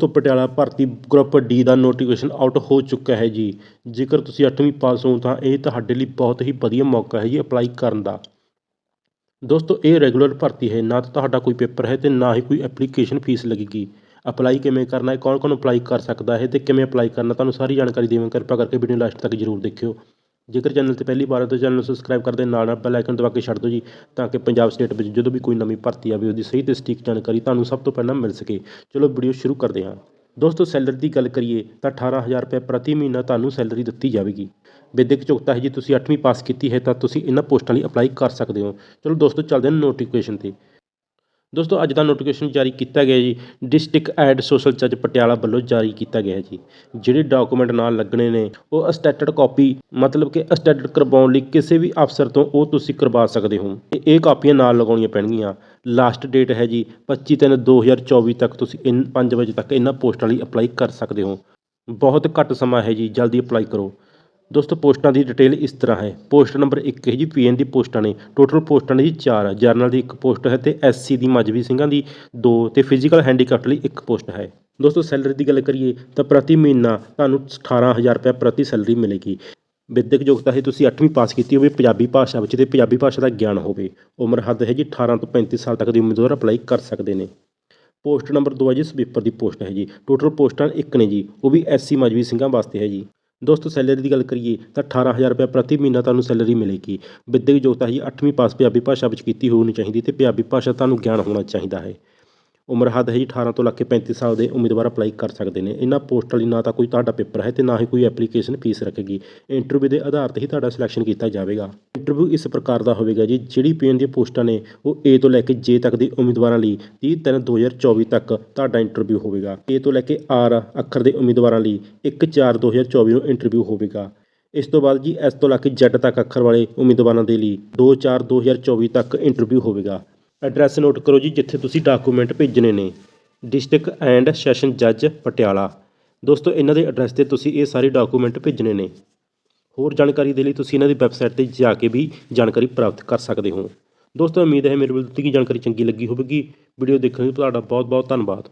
ਦੋਸਤੋ ਪਟਿਆਲਾ ਭਰਤੀ group D ਦਾ ਨੋਟੀਫਿਕੇਸ਼ਨ ਆਊਟ ਹੋ ਚੁੱਕਾ ਹੈ ਜੀ। ਜੇਕਰ ਤੁਸੀਂ ਅੱਠਵੀਂ ਪਾਸ ਹੋ ਤਾਂ ਇਹ ਤੁਹਾਡੇ ਲਈ ਬਹੁਤ ਹੀ ਵਧੀਆ ਮੌਕਾ ਹੈ ਜੀ ਅਪਲਾਈ ਕਰਨ ਦਾ। ਦੋਸਤੋ, ਇਹ ਰੈਗੂਲਰ ਭਰਤੀ ਹੈ। ਨਾ ਤਾਂ ਤੁਹਾਡਾ ਕੋਈ ਪੇਪਰ ਹੈ ਤੇ ਨਾ ਹੀ ਕੋਈ ਐਪਲੀਕੇਸ਼ਨ ਫੀਸ ਲੱਗੇਗੀ। ਅਪਲਾਈ ਕਿਵੇਂ ਕਰਨਾ ਹੈ ਕੌਣ ਕੌਣ ਅਪਲਾਈ ਕਰ ਸਕਦਾ ਹੈ ਤੇ ਕਿਵੇਂ ਅਪਲਾਈ ਕਰਨਾ ਤੁਹਾਨੂੰ ਸਾਰੀ ਜਾਣਕਾਰੀ ਦੇਵਾਂ ਕਿਰਪਾ ਕਰਕੇ ਵੀਡੀਓ ਲਾਸਟ ਤੱਕ ਜਰੂਰ ਦੇਖਿਓ। ਜੇਕਰ ਚੈਨਲ ਤੇ ਪਹਿਲੀ ਵਾਰ ਹੈ ਤਾਂ ਚੈਨਲ ਨੂੰ ਸਬਸਕ੍ਰਾਈਬ ਕਰਦੇ ਨਾਲ ਨਾਲ ਬੈਲ ਆਈਕਨ ਦਬਾ ਕੇ ਛੱਡ ਦਿਓ ਜੀ, ਤਾਂ ਕਿ ਪੰਜਾਬ ਸਟੇਟ ਵਿੱਚ ਜਦੋਂ ਵੀ ਕੋਈ ਨਵੀਂ ਭਰਤੀ ਆਵੇ, ਉਹਦੀ ਸਹੀ ਤੇ ਸਟੀਕ ਜਾਣਕਾਰੀ ਤੁਹਾਨੂੰ ਸਭ ਤੋਂ ਪਹਿਲਾਂ ਮਿਲ ਸਕੇ। ਚਲੋ ਵੀਡੀਓ ਸ਼ੁਰੂ ਕਰਦੇ ਹਾਂ। ਦੋਸਤੋ ਸੈਲਰੀ ਦੀ ਗੱਲ ਕਰੀਏ, ਤਾਂ 18000 ਰੁਪਏ ਪ੍ਰਤੀ ਮਹੀਨਾ ਤੁਹਾਨੂੰ ਸੈਲਰੀ ਦਿੱਤੀ ਜਾਵੇਗੀ। ਵਿਦਿਅਕ ਯੋਗਤਾ ਹੈ ਜੀ, ਤੁਸੀਂ 8ਵੀਂ ਪਾਸ ਕੀਤੀ ਹੈ, ਤਾਂ ਤੁਸੀਂ ਇਹਨਾਂ ਪੋਸਟਾਂ ਲਈ ਅਪਲਾਈ ਕਰ ਸਕਦੇ ਹੋ। ਚਲੋ ਦੋਸਤੋ, ਚੱਲਦੇ ਹਾਂ ਨੋਟੀਫਿਕੇਸ਼ਨ ਤੇ। ਦੋਸਤੋ, ਅੱਜ ਦਾ ਨੋਟੀਫਿਕੇਸ਼ਨ ਜਾਰੀ ਕੀਤਾ ਗਿਆ ਜੀ। ਡਿਸਟ੍ਰਿਕਟ ਐਡ ਸੋਸ਼ਲ ਜੱਜ ਪਟਿਆਲਾ ਵੱਲੋਂ ਜਾਰੀ ਕੀਤਾ ਗਿਆ ਜੀ। ਜਿਹੜੇ ਡਾਕੂਮੈਂਟ ਨਾਲ ਲੱਗਣੇ ਨੇ, ਉਹ ਅਸਟੈਟਡ ਕਾਪੀ ਮਤਲਬ ਕਿ ਅਸਟੈਟਡ ਕਰਵਾਉਣ ਲਈ ਕਿਸੇ ਵੀ ਅਫਸਰ ਤੋਂ ਉਹ ਤੁਸੀਂ ਕਰਵਾ ਸਕਦੇ ਹੋ। ਤੇ ਇਹ ਕਾਪੀਆਂ ਨਾਲ ਲਗਾਉਣੀਆਂ ਪੈਣਗੀਆਂ। ਲਾਸਟ ਡੇਟ ਹੈ ਜੀ 25 ਤਿੰਨ 2024 ਤੱਕ ਤੁਸੀਂ ਇਨ 5 ਵਜੇ ਤੱਕ ਇਹਨਾਂ ਪੋਸਟਾਂ ਲਈ ਅਪਲਾਈ ਕਰ ਸਕਦੇ ਹੋ। ਬਹੁਤ ਘੱਟ ਸਮਾਂ ਹੈ ਜੀ, ਜਲਦੀ ਅਪਲਾਈ ਕਰੋ। ਦੋਸਤੋ, ਪੋਸਟਾਂ ਦੀ ਡਿਟੇਲ ਇਸ ਤਰ੍ਹਾਂ ਹੈ। ਪੋਸਟ ਨੰਬਰ 1 ਹੈ ਜੀ, ਪੀਐਨ ਦੀ ਪੋਸਟਾਂ ਨੇ। ਟੋਟਲ ਪੋਸਟਾਂ ਨੇ ਜੀ 4 ਜਰਨਲ ਦੀ ਇੱਕ ਪੋਸਟ ਹੈ ਤੇ ਐਸਸੀ ਦੀ ਮਜਬੀ ਸਿੰਘਾਂ ਦੀ 2 ਤੇ ਫਿਜ਼ੀਕਲ ਹੈਂਡੀਕੈਪਟ ਲਈ ਇੱਕ ਪੋਸਟ ਹੈ। ਦੋਸਤੋ, ਸੈਲਰੀ ਦੀ ਗੱਲ ਕਰੀਏ ਤਾਂ ਪ੍ਰਤੀ ਮਹੀਨਾ ਤੁਹਾਨੂੰ 18000 ਰੁਪਏ ਪ੍ਰਤੀ ਸੈਲਰੀ ਮਿਲੇਗੀ। ਵਿਦਿਅਕ ਯੋਗਤਾ ਹੈ ਤੁਸੀਂ 8ਵੀਂ ਪਾਸ ਕੀਤੀ ਹੋਵੇ ਪੰਜਾਬੀ ਭਾਸ਼ਾ ਵਿੱਚ ਤੇ ਪੰਜਾਬੀ ਭਾਸ਼ਾ ਦਾ ਗਿਆਨ ਹੋਵੇ। ਉਮਰ ਹੱਦ ਹੈ ਜੀ 18 ਤੋਂ 35 ਸਾਲ ਤੱਕ ਦੀ ਉਮੀਦਵਾਰ ਅਪਲਾਈ ਕਰ ਸਕਦੇ ਨੇ। ਪੋਸਟ ਨੰਬਰ 2 ਹੈ ਜੀ ਸਵੀਪਰ ਦੀ ਪੋਸਟ ਹੈ ਜੀ। ਟੋਟਲ ਪੋਸਟਾਂ ਇੱਕ ਨੇ ਜੀ, ਉਹ ਵੀ ਐਸਸੀ ਮਜਬੀ ਸਿੰਘਾਂ ਵਾਸਤੇ ਹੈ ਜੀ। ਦੋਸਤੋ ਸੈਲਰੀ ਦੀ ਗੱਲ ਕਰੀਏ ਤਾਂ 18000 ਰੁਪਏ ਪ੍ਰਤੀ ਮਹੀਨਾ ਤੁਹਾਨੂੰ ਸੈਲਰੀ ਮਿਲੇਗੀ। ਵਿੱਦਿਅਕ ਯੋਗਤਾ ਹੈ 8ਵੀਂ ਪਾਸ ਪੰਜਾਬੀ ਭਾਸ਼ਾ ਵਿੱਚ ਕੀਤੀ ਹੋਣੀ ਚਾਹੀਦੀ ਤੇ ਪੰਜਾਬੀ ਭਾਸ਼ਾ ਤੁਹਾਨੂੰ ਗਿਆਨ ਹੋਣਾ ਚਾਹੀਦਾ ਹੈ। ਉਮਰ ਹੱਦ ਹੈ ਜੀ 18 ਤੋਂ ਲੱਗ ਕੇ 35 ਸਾਲ ਦੇ ਉਮੀਦਵਾਰ ਅਪਲਾਈ ਕਰ ਸਕਦੇ ਨੇ। ਇਹਨਾਂ ਪੋਸਟਾਂ ਲਈ ਨਾ ਤਾਂ ਕੋਈ ਤੁਹਾਡਾ ਪੇਪਰ ਹੈ ਤੇ ਨਾ ਹੀ ਕੋਈ ਐਪਲੀਕੇਸ਼ਨ ਫੀਸ ਰੱਖੇਗੀ। ਇੰਟਰਵਿਊ ਦੇ ਆਧਾਰ ਤੇ ਹੀ ਤੁਹਾਡਾ ਸਿਲੈਕਸ਼ਨ ਕੀਤਾ ਜਾਵੇਗਾ। ਇੰਟਰਵਿਊ ਇਸ ਪ੍ਰਕਾਰ ਦਾ ਹੋਵੇਗਾ ਜੀ, ਜਿਹੜੀ ਪੀਐਨ ਦੀਆਂ ਪੋਸਟਾਂ ਨੇ, ਉਹ ਏ ਤੋਂ ਲੈ ਕੇ ਜੇ ਤੱਕ ਦੇ ਉਮੀਦਵਾਰਾਂ ਲਈ 30 ਤਿੰਨ 2024 ਤੱਕ ਤੁਹਾਡਾ ਇੰਟਰਵਿਊ ਹੋਵੇਗਾ। ਏ ਤੋਂ ਲੈ ਕੇ ਆਰ ਅੱਖਰ ਦੇ ਉਮੀਦਵਾਰਾਂ ਲਈ 1 4 2024 ਨੂੰ ਇੰਟਰਵਿਊ ਹੋਵੇਗਾ। ਇਸ ਤੋਂ ਬਾਅਦ ਜੀ ਐਸ ਤੋਂ ਲੈ ਕੇ ਜ਼ੈਡ ਤੱਕ ਅੱਖਰ ਵਾਲੇ ਉਮੀਦਵਾਰਾਂ ਦੇ ਲਈ 2 4 2024 ਤੱਕ ਇੰਟਰਵਿਊ ਹੋਵੇਗਾ। ਐਡਰੈਸ ਨੋਟ ਕਰੋ ਜੀ, ਜਿੱਥੇ ਤੁਸੀਂ ਡਾਕੂਮੈਂਟ ਭੇਜਣੇ ਨੇ। ਡਿਸਟ੍ਰਿਕਟ ਐਂਡ ਸੈਸ਼ਨ ਜੱਜ ਪਟਿਆਲਾ। ਦੋਸਤੋ, ਇਹਨਾਂ ਦੇ ਐਡਰੈਸ ਤੇ ਤੁਸੀਂ ਇਹ ਸਾਰੇ ਡਾਕੂਮੈਂਟ ਭੇਜਣੇ ਨੇ। ਹੋਰ ਜਾਣਕਾਰੀ ਦੇ ਲਈ ਤੁਸੀਂ ਇਹਨਾਂ ਦੀ ਵੈਬਸਾਈਟ ਤੇ ਜਾ ਕੇ ਵੀ ਜਾਣਕਾਰੀ ਪ੍ਰਾਪਤ ਕਰ ਸਕਦੇ ਹੋ। ਦੋਸਤੋ, ਉਮੀਦ ਹੈ ਮੇਰੇ ਵੱਲ ਦਿੱਤੀ ਗਈ ਜਾਣਕਾਰੀ ਚੰਗੀ ਲੱਗੀ ਹੋਵੇਗੀ। ਵੀਡੀਓ ਦੇਖਣ ਲਈ ਤੁਹਾਡਾ ਬਹੁਤ ਬਹੁਤ ਧੰਨਵਾਦ।